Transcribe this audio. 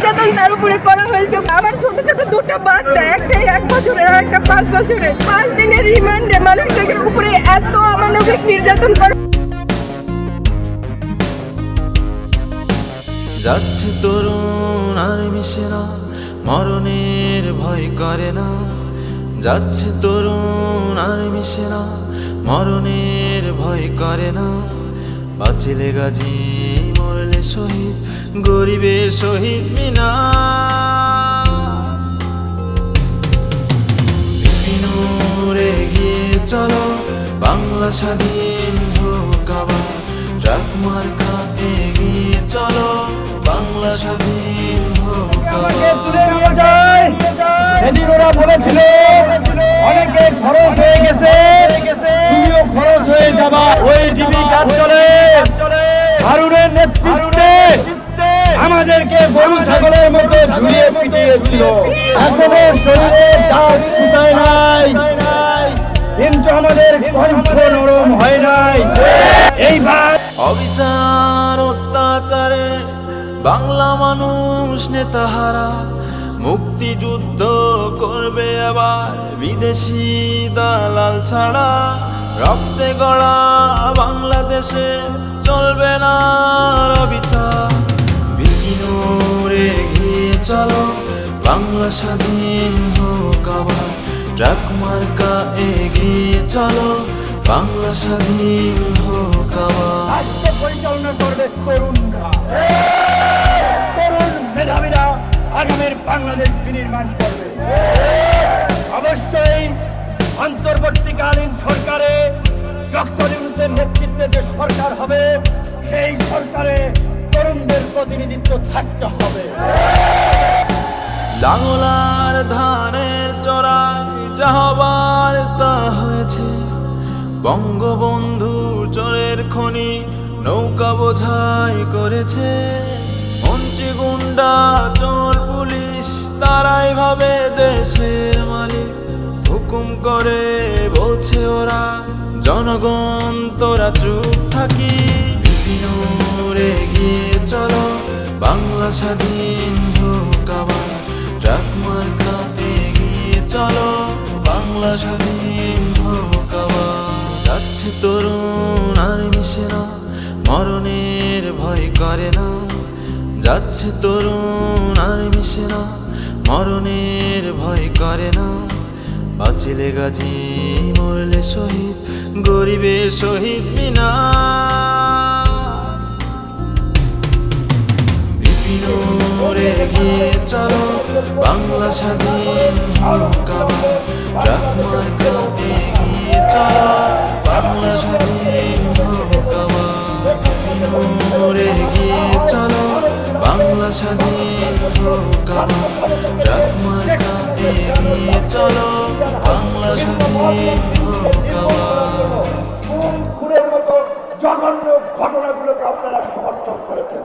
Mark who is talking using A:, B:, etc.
A: নির্যাতন তার উপরে করা হয়েছে। আমার ছোট ছোট দুটো বাচ্চা একটাই এক বছরের আর একটা পাঁচ বছরের। পাঁচ দিনের রিমান্ডে মানুষদের উপরে এত অমানবিক নির্যাতন করা
B: যাচ্ছে তরুণ আর মিশে না, মরণের ভয় করে না। যাচ্ছে তরুণ আর মিশে না, মরণের ভয় করে না। বাঁচিলে গাজী মরলে শহীদ, গরিবের শহীদ মিনা। চলো, বাংলা স্বাধীন হোক আবার। ট্রাক চলো, বাংলা স্বাধীন হোক
C: বলেছিল অনেকে খরচ হয়ে গেছে। আমাদেরকে গরু ছাগলের মতো ঝুলিয়ে পিটিয়েছিল। এখনও শরীরে দাগ শুকায় নাই। কিন্তু আমাদের কণ্ঠ নরম হয় নাই। এইবার
B: অবিচার, অত্যাচারে বাংলা মানুষ নেতাহারা, মুক্তিযুদ্ধ করবে আবার বিদেশি দালাল ছাড়া। রক্তে গড়া বাংলাদেশে চলবে না। বাংলা স্বাধীন হোক আবার, ট্রাক মার্কা এগিয়ে চলো। বাংলা স্বাধীন হোক আবার।
C: পরিচালনা করবে তরুণরা। তরুণ মেধাবীরা আগামীর বাংলাদেশ বিনির্মাণ করবে। অবশ্যই অন্তর্বর্তীকালীন সরকারে ডক্টর ইউনুসের নেতৃত্বে যে সরকার হবে, সেই সরকারে তরুণদের প্রতিনিধিত্ব থাকতে হবে।
B: লাঙলার ধানের চড়াই যাহবার তা হয়েছে। বঙ্গবন্ধু চরের খনি নৌকা বোঝাই করেছে। মন্ত্রী গুন্ডা, চোর, পুলিশ, তারাই ভাবে দেশের মালিক। হুকুম করে বলছে ওরা, জনগণ, তোরা চুপ থাকি। গিয়ে চলো, বাংলা স্বাধীন হোক আবার। ট্রাক মার্কা এগিয়ে চলো, বাংলা স্বাধীন হোক যাচ্ছে তরুণ আর মিশে না, মরণের ভয় করে না। যাচ্ছে তরুণ আর মিশে না, মরণের ভয় করে না। বাঁচিলে গাজী, মরলে শহীদ, গরিবের শহীদ মিনা বিপিনুরে গিয়ে চলো। বাংলা স্বাধীন হোক আবার ট্রাক মার্কা এগিয়ে চলো। বাংলা স্বাধীন হোক আবার বিপিনুরে গিয়ে চলো। বাংলা স্বাধীন হোক আবার ট্রাক মার্কা এগিয়ে চলো। বাংলা স্বাধীন হোক আবার।
C: জঘন্য ঘটনাগুলোকে আপনারা সমর্থন করেছেন।